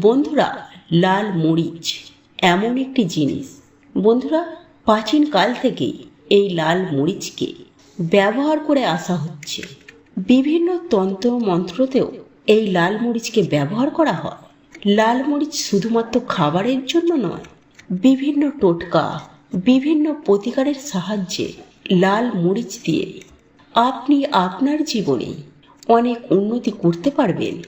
বন্ধুরা, লাল মরিচ এমন একটি জিনিস। বন্ধুরা, প্রাচীন কাল থেকেই এই লাল মরিচকে ব্যবহার করে আসা হচ্ছে। বিভিন্ন তন্ত্র মন্ত্রতেও এই লাল মরিচকে ব্যবহার করা হয়। লাল মরিচ শুধুমাত্র খাবারের জন্য নয়, বিভিন্ন টোটকা, বিভিন্ন প্রতিকারের সাহায্যে লাল মরিচ দিয়ে আপনি আপনার জীবনে অনেক উন্নতি করতে পারবেন।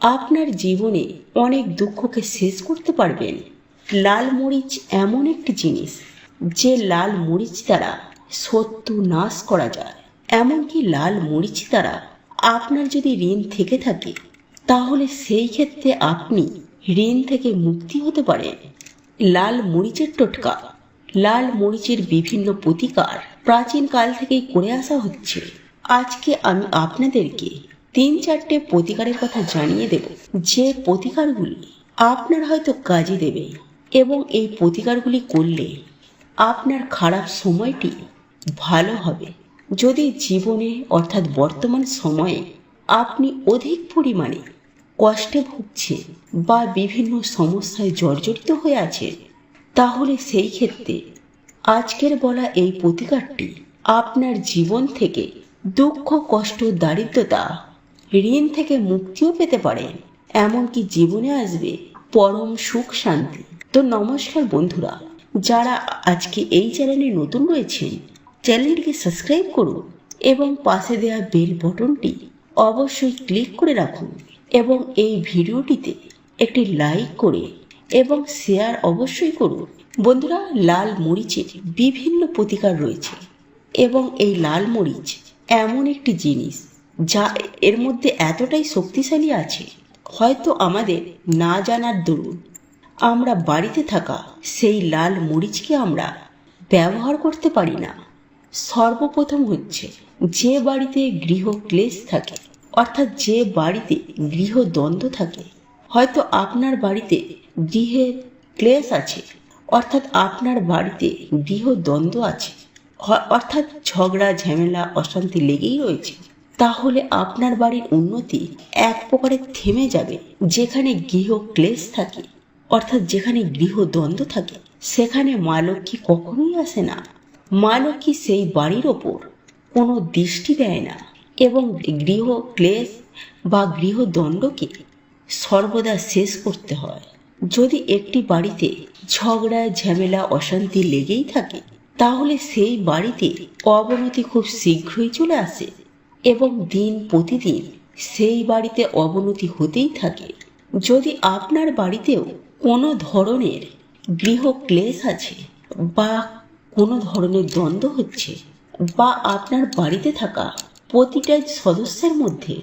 আপনার জীবনে অনেক দুঃখকে শেষ করতে পারবেন। লাল মরিচ এমন একটি জিনিস, যে লাল মরিচ দ্বারা সত্য নাশ করা যায়। এমনকি লাল মরিচ দ্বারা আপনার যদি ঋণ থেকে থাকে, তাহলে সেই ক্ষেত্রে আপনি ঋণ থেকে মুক্তি হতে পারেন। লাল মরিচের টোটকা, লাল মরিচের বিভিন্ন প্রতিকার প্রাচীন কাল থেকেই করে আসা হচ্ছে। আজকে আমি আপনাদেরকে তিন চারটে প্রতিকারের কথা জানিয়ে দেব। যে প্রতিকারগুলি আপনার হয়তো কাজে দেবে এবং এই প্রতিকারগুলি করলে আপনার খারাপ সময়টি ভালো হবে। যদি জীবনে অর্থাৎ বর্তমান সময়ে আপনি অধিক পরিমাণে কষ্টে ভুগছেন বা বিভিন্ন সমস্যায় জর্জরিত হয়ে আছেন, তাহলে সেই ক্ষেত্রে আজকের বলা এই প্রতিকারটি আপনার জীবন থেকে দুঃখ, কষ্ট, দারিদ্রতা ঋণ থেকে মুক্তিও পেতে পারেন এমনকি জীবনে আসবে পরম সুখ শান্তি। তো নমস্কার বন্ধুরা, যারা আজকে এই চ্যানেলে নতুন রয়েছেন, চ্যানেলটিকে সাবস্ক্রাইব করুন এবং পাশে দেওয়া বেল বটনটি অবশ্যই ক্লিক করে রাখুন এবং এই ভিডিওটিতে একটি লাইক করে এবং শেয়ার অবশ্যই করুন। বন্ধুরা, লাল মরিচের বিভিন্ন প্রতিকার রয়েছে এবং এই লাল মরিচ এমন একটি জিনিস যা এর মধ্যে এতটাই শক্তিশালী আছে, হয়তো আমাদের না জানার দরুন। আমরা বাড়িতে থাকা সেই লাল মরিচকে আমরা ব্যবহার করতে পারি না। সর্বপ্রথম হচ্ছে যে বাড়িতে গৃহ ক্লেশ থাকে, অর্থাৎ যে বাড়িতে গৃহদ্বন্দ্ব থাকে, হয়তো আপনার বাড়িতে গৃহের ক্লেশ আছে, অর্থাৎ আপনার বাড়িতে গৃহদ্বন্দ্ব আছে অর্থাৎ ঝগড়া, ঝামেলা, অশান্তি লেগেই রয়েছে। তাহলে আপনার বাড়ির উন্নতি এক প্রকারে থেমে যাবে। যেখানে গৃহ ক্লেশ থাকে, অর্থাৎ যেখানে গৃহদ্বন্দ্ব থাকে, সেখানে মা লক্ষ্মী কখনোই আসে না। মা লক্ষ্মী সেই বাড়ির ওপর কোনো দৃষ্টি দেয় না এবং গৃহ ক্লেশ বা গৃহদণ্ডকে সর্বদা শেষ করতে হয়। যদি একটি বাড়িতে ঝগড়া, ঝামেলা, অশান্তি লেগেই থাকে, তাহলে সেই বাড়িতে অবনতি খুব শীঘ্রই চলে আসে। এবং দিন প্রতিদিন সেই বাড়িতে অবনতি হতেই থাকে। যদি আপনার বাড়িতেও কোনো ধরনের গৃহ ক্লেশ আছে বা কোনো ধরনের দ্বন্দ্ব হচ্ছে বা আপনার বাড়িতে থাকা প্রতিটা সদস্যের মধ্যে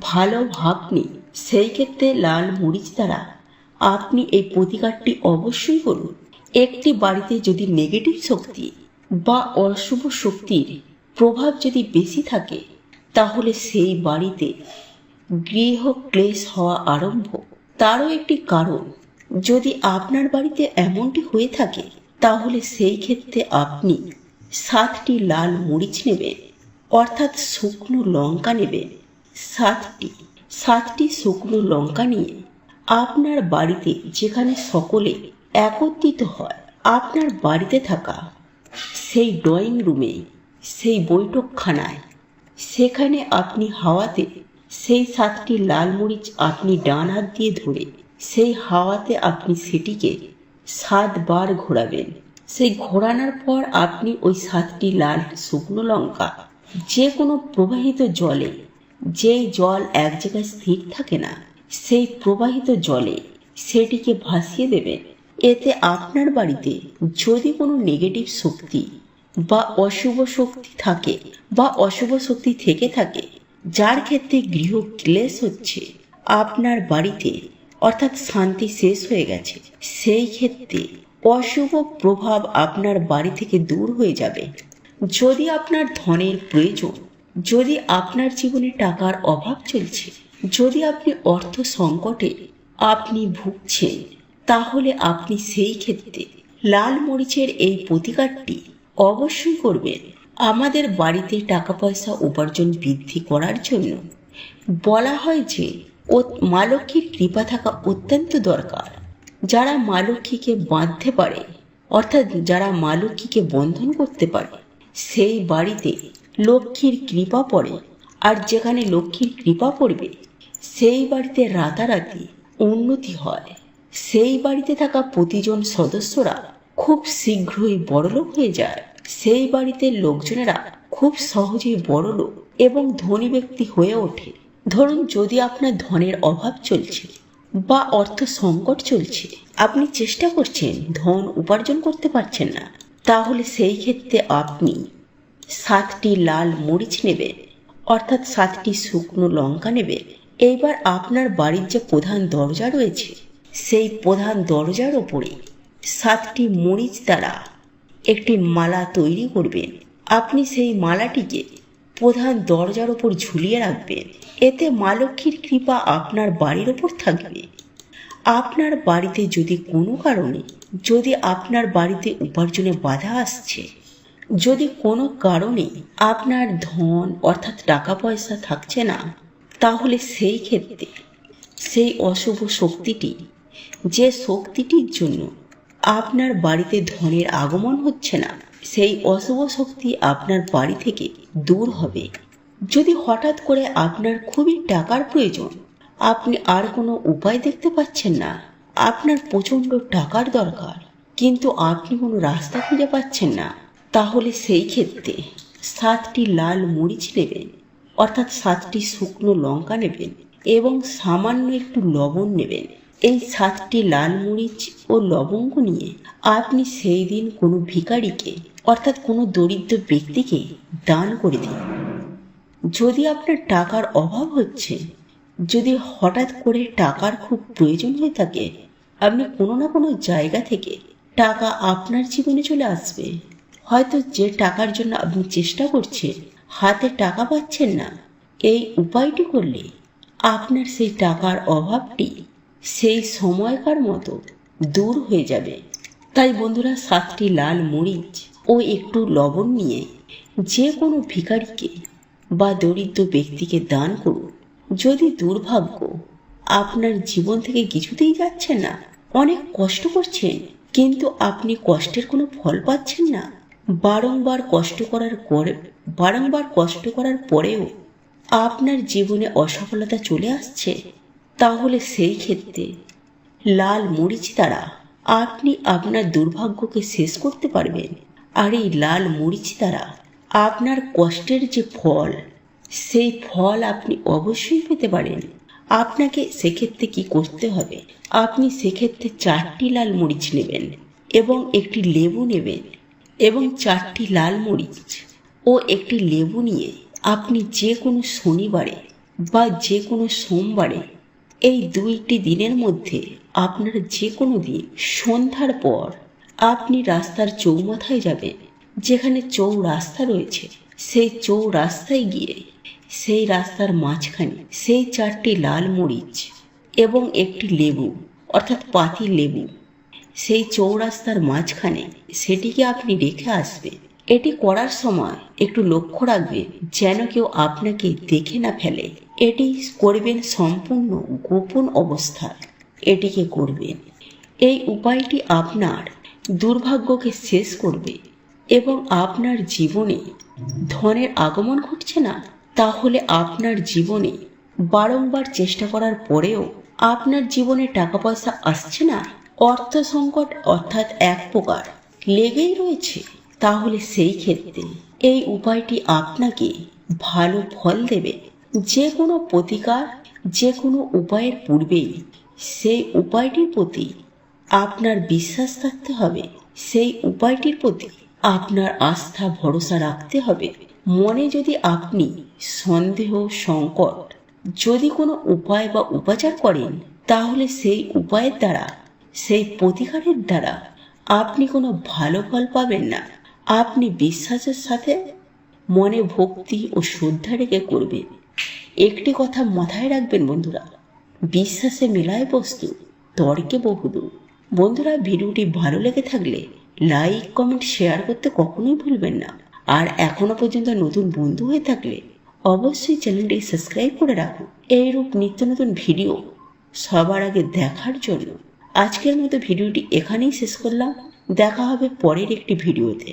ভালো ভাব নেই সেই ক্ষেত্রে লাল মরিচ দ্বারা আপনি এই প্রতিকারটি অবশ্যই করুন। একটি বাড়িতে যদি নেগেটিভ শক্তি বা অশুভ শক্তির প্রভাব যদি বেশি থাকে তাহলে সেই বাড়িতে গৃহ ক্লেশ হওয়া আরম্ভ। তারও একটি কারণ, যদি আপনার বাড়িতে এমনটি হয়ে থাকে, তাহলে সেই ক্ষেত্রে আপনি সাতটি লাল মরিচ নেবেন, অর্থাৎ শুকনো লঙ্কা নেবেন। সাতটি সাতটি শুকনো লঙ্কা নিয়ে আপনার বাড়িতে যেখানে সকলে একত্রিত হয়, আপনার বাড়িতে থাকা সেই ড্রয়িং রুমে, সেই বৈঠকখানায় সেখানে আপনি হাওয়াতে সেই সাতটি লাল মরিচ আপনি ডান হাত দিয়ে ধরে, সেই হাওয়াতে আপনি সেটিকে সাতবার ঘোরাবেন। সেই ঘোরানোর পর আপনি ওই সাতটি লাল শুকনো লঙ্কা যে কোনো প্রবাহিত জলে, যেই জল এক জায়গায় স্থির থাকে না, সেই প্রবাহিত জলে সেটিকে ভাসিয়ে দেবেন। এতে আপনার বাড়িতে যদি কোনো নেগেটিভ শক্তি বা অশুভ শক্তি থাকে বা অশুভ শক্তি থেকে থাকে, যার ক্ষেত্রে গৃহ ক্লেশ হচ্ছে, আপনার বাড়িতে অর্থাৎ শান্তি শেষ হয়ে গেছে, সেই ক্ষেত্রে অশুভ প্রভাব আপনার বাড়ি থেকে দূর হয়ে যাবে। যদি আপনার ধনের প্রয়োজন, যদি আপনার জীবনে টাকার অভাব চলছে, যদি আপনি অর্থ সংকটে আপনি ভুগছেন, তাহলে আপনি সেই ক্ষেত্রে লাল মরিচের এই প্রতিকারটি অবশ্যই করবেন আমাদের বাড়িতে টাকা পয়সা উপার্জন বৃদ্ধি করার জন্য বলা হয় যে, ও মা লক্ষ্মীর কৃপা থাকা অত্যন্ত দরকার। যারা মা লক্ষ্মীকে বাঁধতে পারে, অর্থাৎ যারা মা লক্ষ্মীকে বন্ধন করতে পারে, সেই বাড়িতে লক্ষ্মীর কৃপা পড়ে আর যেখানে লক্ষ্মীর কৃপা পড়বে, সেই বাড়িতে রাতারাতি উন্নতি হয়। সেই বাড়িতে থাকা প্রতিজন সদস্যরা খুব শীঘ্রই বড়লোক হয়ে যায়। সেই বাড়িতে লোকজনেরা খুব সহজেই বড়লোক এবং ধনী ব্যক্তি হয়ে ওঠে। ধরুন, যদি আপনার ধনের অভাব চলছে বা অর্থ সংকট চলছে, আপনি চেষ্টা করছেন ধন উপার্জন করতে পারছেন না, তাহলে সেই ক্ষেত্রে আপনি সাতটি লাল মরিচ নেবেন, অর্থাৎ সাতটি শুকনো লঙ্কা নেবেন। এইবার আপনার বাড়ির যে প্রধান দরজা রয়েছে, সেই প্রধান দরজার ওপরে সাতটি মরিচ দ্বারা একটি মালা তৈরি করবেন। আপনি সেই মালাটিকে প্রধান দরজার ওপর ঝুলিয়ে রাখবেন। এতে মা লক্ষ্মীর কৃপা আপনার বাড়ির ওপর থাকবে। আপনার বাড়িতে যদি কোনো কারণে, যদি আপনার বাড়িতে উপার্জনে বাধা আসছে, যদি কোনো কারণে আপনার ধন অর্থাৎ টাকা পয়সা থাকছে না, তাহলে সেই ক্ষেত্রে সেই অশুভ শক্তিটি, যে শক্তিটির জন্য আপনার বাড়িতে ধনের আগমন হচ্ছে না, সেই অশুভ শক্তি আপনার বাড়ি থেকে দূর হবে। যদি হঠাৎ করে আপনার খুবই টাকার প্রয়োজন, আপনি আর কোনো উপায় দেখতে পাচ্ছেন না। আপনার প্রচণ্ড টাকার দরকার, কিন্তু আপনি কোনো রাস্তা খুঁজে পাচ্ছেন না। তাহলে সেই ক্ষেত্রে সাতটি লাল মরিচ নেবেন, অর্থাৎ সাতটি শুকনো লঙ্কা নেবেন এবং সামান্য একটু লবণ নেবেন। এই সাতটি লাল মরিচ ও লবঙ্গ নিয়ে আপনি সেই দিন কোনো ভিখারিকে, অর্থাৎ কোনো দরিদ্র ব্যক্তিকে দান করে দিন। যদি আপনার টাকার অভাব হচ্ছে, যদি হঠাৎ করে টাকার খুব প্রয়োজন হয়ে থাকে, আপনি কোনো না কোনো জায়গা থেকে টাকা আপনার জীবনে চলে আসবে। হয়তো যে টাকার জন্য আপনি চেষ্টা করছেন, হাতে টাকা পাচ্ছেন না, এই উপায়টি করলে আপনার সেই টাকার অভাবটি সেই সময়কার মতো দূর হয়ে যাবে। তাই বন্ধুরা, সাতটি লাল মরিচ ও একটু লবণ নিয়ে যে কোনো ভিখারিকে বা দরিদ্র ব্যক্তিকে দান করুন। যদি দুর্ভাগ্য আপনার জীবন থেকে কিছুতেই যাচ্ছে না, অনেক কষ্ট করছেন, কিন্তু আপনি কষ্টের কোনো ফল পাচ্ছেন না, বারংবার কষ্ট করার পরে, বারংবার কষ্ট করার পরেও আপনার জীবনে অসফলতা চলে আসছে তাহলে সেই ক্ষেত্রে লাল মরিচ দ্বারা আপনি আপনার দুর্ভাগ্যকে শেষ করতে পারবেন। আর এই লাল মরিচ দ্বারা আপনার কষ্টের যে ফল, সেই ফল আপনি অবশ্যই পেতে পারেন। আপনাকে সেক্ষেত্রে কি করতে হবে? আপনি সেক্ষেত্রে চারটি লাল মরিচ নেবেন এবং একটি লেবু নেবেন এবং চারটি লাল মরিচ ও একটি লেবু নিয়ে আপনি যে কোনো শনিবারে বা যে কোনো সোমবারে এই দুইটি দিনের মধ্যে আপনার যে কোনো দিন, সন্ধ্যার পর আপনি রাস্তার চৌমাথায় যাবেন, যেখানে চৌ রাস্তা রয়েছে। সেই চৌ রাস্তায় গিয়ে সেই রাস্তার মাঝখানে সেই চারটি লাল মরিচ এবং একটি লেবু, অর্থাৎ পাতি লেবু, সেই চৌরাস্তার মাঝখানে সেটিকে আপনি রেখে আসবেন। এটি করার সময় একটু লক্ষ্য রাখবেন, যেন কেউ আপনাকে দেখে না ফেলে। এটি করবেন সম্পূর্ণ গোপন অবস্থায় এটিকে করবেন। এই উপায়টি আপনার দুর্ভাগ্যকে শেষ করবে এবং আপনার জীবনে ধনের আগমন ঘটছে না। তাহলে আপনার জীবনে বারংবার চেষ্টা করার পরেও আপনার জীবনে টাকা পয়সা আসছে না। অর্থ সংকট অর্থাৎ এক প্রকার লেগেই রয়েছে। তাহলে সেই ক্ষেত্রে এই উপায়টি আপনাকে ভালো ফল দেবে। যে কোনো প্রতিকার, যে কোনো উপায়ের পূর্বেই সেই উপায়টির প্রতি আপনার বিশ্বাস থাকতে হবে। সেই উপায়টির প্রতি আপনার আস্থা, ভরসা রাখতে হবে। মনে যদি আপনি সন্দেহ, সংকট যদি কোনো উপায় বা উপাচার করেন, তাহলে সেই উপায়ের দ্বারা, সেই প্রতিকারের দ্বারা আপনি কোনো ভালো ফল পাবেন না। আপনি বিশ্বাসের সাথে মনে ভক্তি ও শ্রদ্ধা রেখে করবেন। একটি কথা মাথায় রাখবেন বন্ধুরা। বিশ্বাসে মেলায় বস্তু, তর্কে বহুদূর। বন্ধুরা, ভিডিওটি ভালো লেগে থাকলে লাইক কমেন্ট শেয়ার করতে কখনোই ভুলবেন না। আর এখনও পর্যন্ত নতুন বন্ধু হয়ে থাকলে অবশ্যই চ্যানেলটি সাবস্ক্রাইব করে রাখুন। এইরূপ নিত্য নতুন ভিডিও সবার আগে দেখার জন্য। আজকের মতো ভিডিওটি এখানেই শেষ করলাম। দেখা হবে পরের একটি ভিডিওতে।